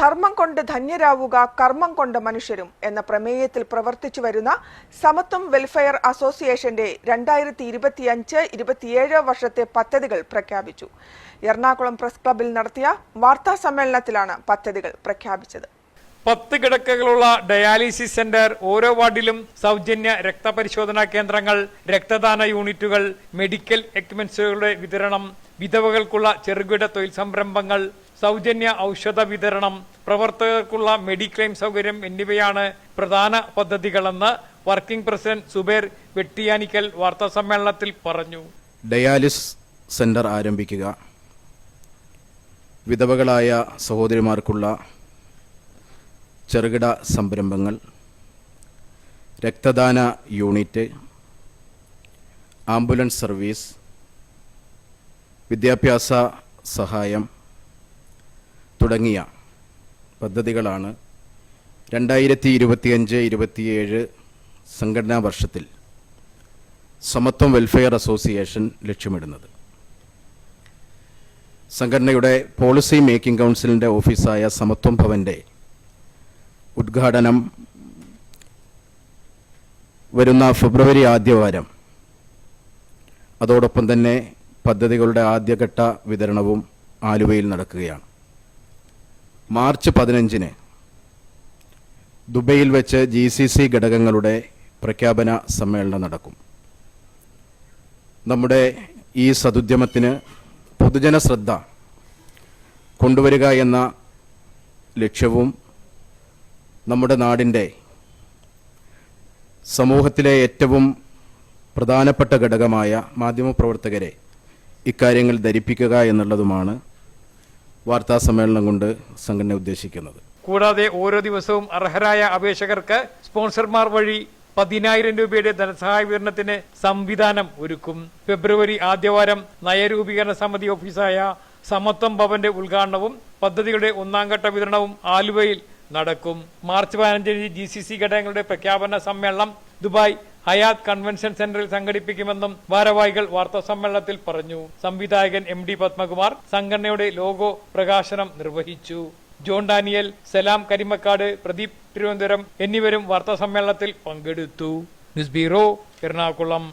ധർമ്മം കൊണ്ട് ധന്യരാവുക കർമ്മം കൊണ്ട് മനുഷ്യരും എന്ന പ്രമേയത്തിൽ പ്രവർത്തിച്ചു വരുന്ന സമത്വം വെൽഫെയർ അസോസിയേഷന്റെ രണ്ടായിരത്തി ഇരുപത്തിയഞ്ച് ഇരുപത്തിയേഴ് വർഷത്തെ പദ്ധതികൾ പ്രഖ്യാപിച്ചു. എറണാകുളം പ്രസ് ക്ലബിൽ നടത്തിയ വാർത്താ സമ്മേളനത്തിലാണ് പദ്ധതികൾ പ്രഖ്യാപിച്ചത്. പത്ത് കിടക്കകളുള്ള ഡയാലിസിസ് സെന്റർ ഓരോ വാർഡിലും സൗജന്യ രക്തപരിശോധനാ കേന്ദ്രങ്ങൾ രക്തദാന യൂണിറ്റുകൾ മെഡിക്കൽ എക്യുപ്മെന്റ്സുകളുടെ വിതരണം വിധവകൾക്കുള്ള ചെറുകിട തൊഴിൽ സംരംഭങ്ങൾ സൗജന്യ ഔഷധ വിതരണം പ്രവർത്തകർക്കുള്ള മെഡിക്ലെയിം സൗകര്യം എന്നിവയാണ് പ്രധാന പദ്ധതികളെന്ന് വർക്കിംഗ് പ്രസിഡന്റ് സുബേർ വെട്ടിയാനിക്കൽ വാർത്താ സമ്മേളനത്തിൽ പറഞ്ഞു. ഡയാലിസ് സെന്റർ ആരംഭിക്കുക. വിധവകളായ സഹോദരിമാർക്കുള്ള ചെറുകിട സംരംഭങ്ങൾ. രക്തദാന യൂണിറ്റ്. Ambulance service. വിദ്യാഭ്യാസ സഹായം. തുടങ്ങിയ പദ്ധതികളാണ് രണ്ടായിരത്തി ഇരുപത്തിയഞ്ച് ഇരുപത്തിയേഴ് സംഘടനാ വർഷത്തിൽ സമത്വം വെൽഫെയർ അസോസിയേഷൻ ലക്ഷ്യമിടുന്നത്. സംഘടനയുടെ പോളിസി മേക്കിംഗ് കൗൺസിലിന്റെ ഓഫീസായ സമത്വം ഭവന്റെ ഉദ്ഘാടനം വരുന്ന ഫെബ്രുവരി ആദ്യവാരം അതോടൊപ്പം തന്നെ പദ്ധതികളുടെ ആദ്യഘട്ട വിതരണവും ആലുവയിൽ നടക്കുകയാണ്. മാർച്ച് പതിനഞ്ചിന് ദുബൈയിൽ വെച്ച് ജി സി സി ഘടകങ്ങളുടെ പ്രഖ്യാപന സമ്മേളനം നടക്കും. നമ്മുടെ ഈ സതുദ്യമത്തിന് പൊതുജന ശ്രദ്ധ കൊണ്ടുവരിക എന്ന ലക്ഷ്യവും നമ്മുടെ നാടിന്റെ സമൂഹത്തിലെ ഏറ്റവും പ്രധാനപ്പെട്ട ഘടകമായ മാധ്യമപ്രവർത്തകരെ ഇക്കാര്യങ്ങൾ ധരിപ്പിക്കുക എന്നുള്ളതുമാണ് വാർത്താ സമ്മേളനം കൊണ്ട് സംഘടന ഉദ്ദേശിക്കുന്നത്. കൂടാതെ ഓരോ ദിവസവും അർഹരായ അപേക്ഷകർക്ക് സ്പോൺസർമാർ വഴി പതിനായിരം രൂപയുടെ ധനസഹായ വിതരണത്തിന് സംവിധാനം ഒരുക്കും. ഫെബ്രുവരി ആദ്യവാരം നയരൂപീകരണ സമിതി ഓഫീസായ സമത്വം ഭവന്റെ ഉദ്ഘാടനവും പദ്ധതികളുടെ ഒന്നാം ഘട്ട വിതരണവും ആലുവയിൽ നടക്കും. മാർച്ച് പതിനഞ്ചിന് ജി സി സി ഘടകങ്ങളുടെ പ്രഖ്യാപന സമ്മേളനം ദുബായ് ഹയാത്ത് കൺവെൻഷൻ സെന്ററിൽ സംഘടിപ്പിക്കുമെന്നും ഭാരവാഹികൾ വാർത്താ സമ്മേളനത്തിൽ പറഞ്ഞു. സംവിധായകൻ എം ഡി പത്മകുമാർ സംഘടനയുടെ ലോഗോ പ്രകാശനം നിർവഹിച്ചു. ജോൺ ഡാനിയൽ സലാം കരിമക്കാട് പ്രദീപ് തിരുവനന്തപുരം എന്നിവരും വാർത്താ സമ്മേളനത്തിൽ പങ്കെടുത്തു. News bureau Ernakulam.